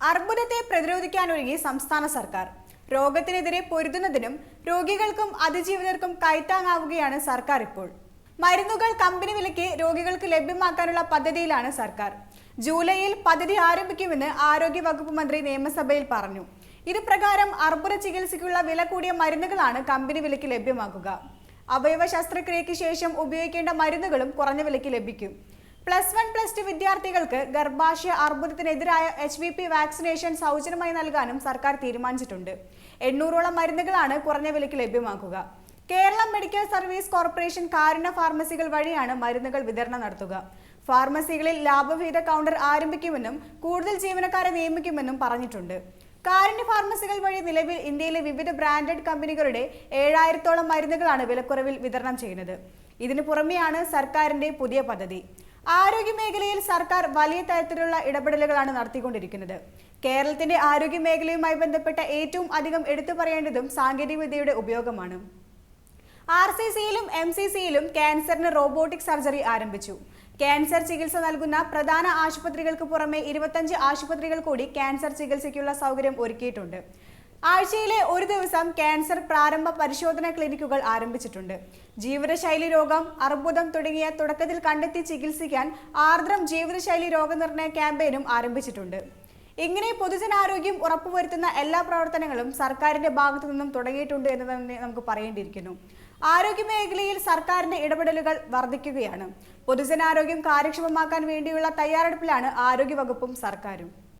അർബുദത്തെ പ്രതിരോധിക്കാനൊരുങ്ങി സംസ്ഥാന സർക്കാർ. രോഗത്തിനെതിരെ പൊരുതുന്നതിനും രോഗികൾക്കും അതിജീവിതർക്കും കൈത്താങ്ങാവുകയാണ് സർക്കാർ ഇപ്പോൾ. മരുന്നുകൾ കമ്പനി വിലയ്ക്ക് രോഗികൾക്ക് ലഭ്യമാക്കാനുള്ള പദ്ധതിയിലാണ് സർക്കാർ. ജൂലൈയിൽ പദ്ധതി ആരംഭിക്കുമെന്ന് ആരോഗ്യ വകുപ്പ് മന്ത്രി നിയമസഭയിൽ പറഞ്ഞു. ഇത് പ്രകാരം അർബുദ ചികിത്സയ്ക്കുള്ള വില കൂടിയ മരുന്നുകളാണ് കമ്പനി വിലയ്ക്ക് ലഭ്യമാക്കുക. അവയവ ശസ്ത്രക്രിയയ്ക്ക് ശേഷം ഉപയോഗിക്കേണ്ട മരുന്നുകളും കുറഞ്ഞ വിലയ്ക്ക് ലഭിക്കും. പ്ലസ് വൺ പ്ലസ് ടു വിദ്യാർത്ഥികൾക്ക് ഗർഭാശയ അർബുദത്തിനെതിരായ എച്ച് വി പി വാക്സിനേഷൻ സൗജന്യമായി നൽകാനും സർക്കാർ തീരുമാനിച്ചിട്ടുണ്ട്. എണ്ണൂറോളം മരുന്നുകളാണ് കുറഞ്ഞ വിലയ്ക്ക് ലഭ്യമാക്കുക. Keralam medical service corporation Karunya ഫാർമസികൾ വഴിയാണ് മരുന്നുകൾ വിതരണം നടത്തുക. ഫാർമസികളിൽ ലാഭവിഹിത കൗണ്ടർ ആരംഭിക്കുമെന്നും കൂടുതൽ ജീവനക്കാരെ നിയമിക്കുമെന്നും പറഞ്ഞിട്ടുണ്ട്. കാരുണ്യ ഫാർമസികൾ വഴി നിലവിൽ ഇന്ത്യയിലെ വിവിധ ബ്രാൻഡഡ് കമ്പനികളുടെ ഏഴായിരത്തോളം മരുന്നുകളാണ് വിലക്കുറവിൽ വിതരണം ചെയ്യുന്നത്. ഇതിനു പുറമെയാണ് സർക്കാരിന്റെ പുതിയ പദ്ധതി. ആരോഗ്യ മേഖലയിൽ സർക്കാർ വലിയ തരത്തിലുള്ള ഇടപെടലുകളാണ് നടത്തിക്കൊണ്ടിരിക്കുന്നത്. കേരളത്തിന്റെ ആരോഗ്യ മേഖലയുമായി ബന്ധപ്പെട്ട ഏറ്റവും അധികം എടുത്തു പറയേണ്ടതും സാങ്കേതികവിദ്യയുടെ ഉപയോഗമാണ്. ആർ സി സിയിലും എം സി സിയിലും ക്യാൻസറിന് റോബോട്ടിക് സർജറി ആരംഭിച്ചു. ക്യാൻസർ ചികിത്സ നൽകുന്ന പ്രധാന ആശുപത്രികൾക്ക് പുറമെ ഇരുപത്തഞ്ച് ആശുപത്രികൾ കൂടി ക്യാൻസർ ചികിത്സയ്ക്കുള്ള സൗകര്യം ഒരുക്കിയിട്ടുണ്ട്. ആഴ്ചയിലെ ഒരു ദിവസം ക്യാൻസർ പ്രാരംഭ പരിശോധന ക്ലിനിക്കുകൾ ആരംഭിച്ചിട്ടുണ്ട്. ജീവിതശൈലി രോഗം അർബുദം തുടങ്ങിയ തുടക്കത്തിൽ കണ്ടെത്തി ചികിത്സിക്കാൻ ആർദ്രം ജീവിതശൈലി രോഗനിർണയ ക്യാമ്പയിനും ആരംഭിച്ചിട്ടുണ്ട്. ഇങ്ങനെ പൊതുജനാരോഗ്യം ഉറപ്പുവരുത്തുന്ന എല്ലാ പ്രവർത്തനങ്ങളും സർക്കാരിന്റെ ഭാഗത്തു നിന്നും തുടങ്ങിയിട്ടുണ്ട് എന്ന് തന്നെ നമുക്ക് പറയേണ്ടിയിരിക്കുന്നു. ആരോഗ്യ മേഖലയിൽ സർക്കാരിന്റെ ഇടപെടലുകൾ വർദ്ധിക്കുകയാണ്. പൊതുജനാരോഗ്യം കാര്യക്ഷമമാക്കാൻ വേണ്ടിയുള്ള തയ്യാറെടുപ്പിലാണ് ആരോഗ്യവകുപ്പും സർക്കാരും.